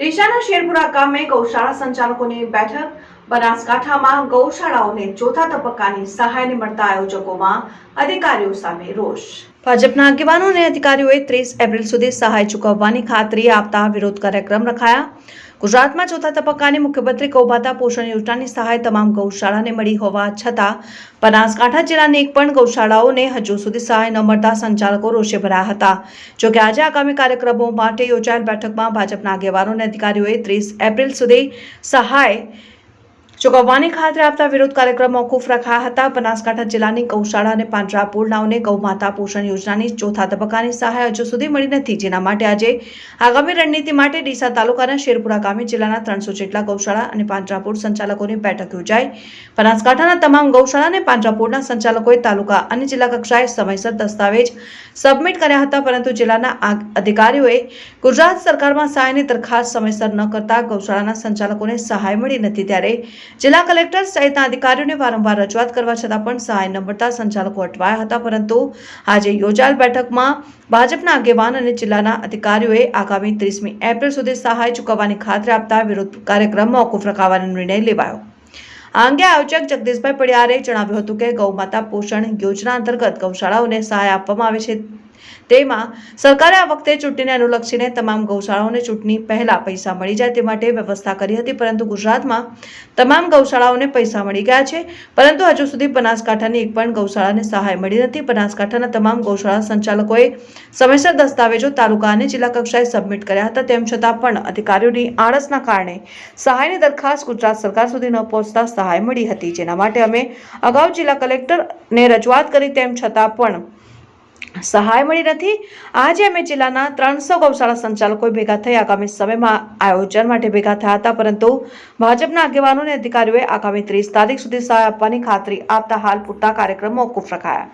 ડીસાના શેરપુરા ગામે ગૌશાળા સંચાલકોની બેઠક બનાસકાંઠામાં ગૌશાળાઓને ચોથા તબક્કાની સહાયને મળતા આયોજકોમાં અધિકારીઓ સામે રોષ. ભાજપના આગેવાનો અને અધિકારીઓએ ત્રીસ એપ્રિલ સુધી સહાય ચૂકવવાની ખાતરી આપતા વિરોધ કાર્યક્રમ રખાયા. ગુજરાતમાં ચોથા તબક્કાની મુખ્યમંત્રી કૌભાતા પોષણ યોજનાની સહાય તમામ ગૌશાળાને મળી હોવા છતાં બનાસકાંઠા જિલ્લાની એક પણ ગૌશાળાઓને હજુ સુધી સહાય ન મળતા સંચાલકો રોષે ભરાયા હતા. જોકે આજે આગામી કાર્યક્રમો માટે યોજાયેલ બેઠકમાં ભાજપના આગેવાનો અને અધિકારીઓએ ત્રીસ એપ્રિલ સુધી સહાય ચૂકવવાની ખાતરી આપતા વિરોધ કાર્યક્રમ મોકૂફ રખાયા હતા. બનાસકાંઠા જિલ્લાની ગૌશાળા અને પાંજરાપોળ નાવને ગૌમાતા પોષણ યોજનાની ચોથા તબક્કાની સહાય હજુ સુધી મળી નથી. જેના માટે આજે આગામી રણનીતિ માટે ડીસા તાલુકાના શેરપુરા ગામે જિલ્લાના ત્રણસો જેટલા ગૌશાળા અને પાંજરાપોળ સંચાલકોની બેઠક યોજાઈ. બનાસકાંઠાના તમામ ગૌશાળા અને પાંજરાપોળના સંચાલકોએ તાલુકા અને જિલ્લા કક્ષાએ સમયસર દસ્તાવેજ સબમિટ કર્યા હતા, પરંતુ જિલ્લાના અધિકારીઓએ ગુજરાત સરકારમાં સહાયની દરખાસ્ત સમયસર ન કરતા ગૌશાળાના સંચાલકોને સહાય મળી નથી. ત્યારે જિલ્લા કલેક્ટર સહિતના અધિકારીઓને વારંવાર રજૂઆત કરવા છતાં પણ સહાય ન મળતા સંચાલકો અટવાયા હતા, પરંતુ આજે યોજાયેલ બેઠકમાં ભાજપના આગેવાન અને જિલ્લાના અધિકારીઓએ આગામી ત્રીસમી એપ્રિલ સુધી સહાય ચૂકવવાની ખાતરી આપતા વિરોધ કાર્યક્રમ મોકૂફ રખાવાનો નિર્ણય લેવાયો. આ અંગે આયોજક જગદીશભાઈ પડિયારે જણાવ્યું હતું કે ગૌમાતા પોષણ યોજના અંતર્ગત ગૌશાળાઓને સહાય આપવામાં આવે છે. તેમાં સરકારે આ વખતે ચૂંટણીને અનુલક્ષીને તમામ ગૌશાળાઓને ચૂંટણી પહેલા પૈસા મળી જાય તે માટે વ્યવસ્થા કરી હતી, પરંતુ ગુજરાતમાં તમામ ગૌશાળાઓને પૈસા મળી ગયા છે. પરંતુ હજુ સુધી બનાસકાંઠાની એક પણ ગૌશાળાને સહાય મળી નથી. બનાસકાંઠાના તમામ ગૌશાળા સંચાલકોએ સમયસર દસ્તાવેજો તાલુકા અને જિલ્લા કક્ષાએ સબમિટ કર્યા હતા. તેમ છતાં પણ અધિકારીઓની આળસના કારણે સહાયની દરખાસ્ત ગુજરાત સરકાર સુધી ન પહોંચતા સહાય મળી હતી. જેના માટે અમે અગાઉ જિલ્લા કલેક્ટરને રજૂઆત કરી, તેમ છતાં પણ સહાય મળી નથી. આજે અમે જિલ્લાના ત્રણસો ગૌશાળા સંચાલકો ભેગા થઈ આગામી સમયમાં આયોજન માટે ભેગા થયા હતા, પરંતુ ભાજપના આગેવાનો અને અધિકારીઓએ આગામી ત્રીસ તારીખ સુધી સહાય આપવાની ખાતરી આપતા હાલ પૂરતા કાર્યક્રમ મોકૂફ રખાયા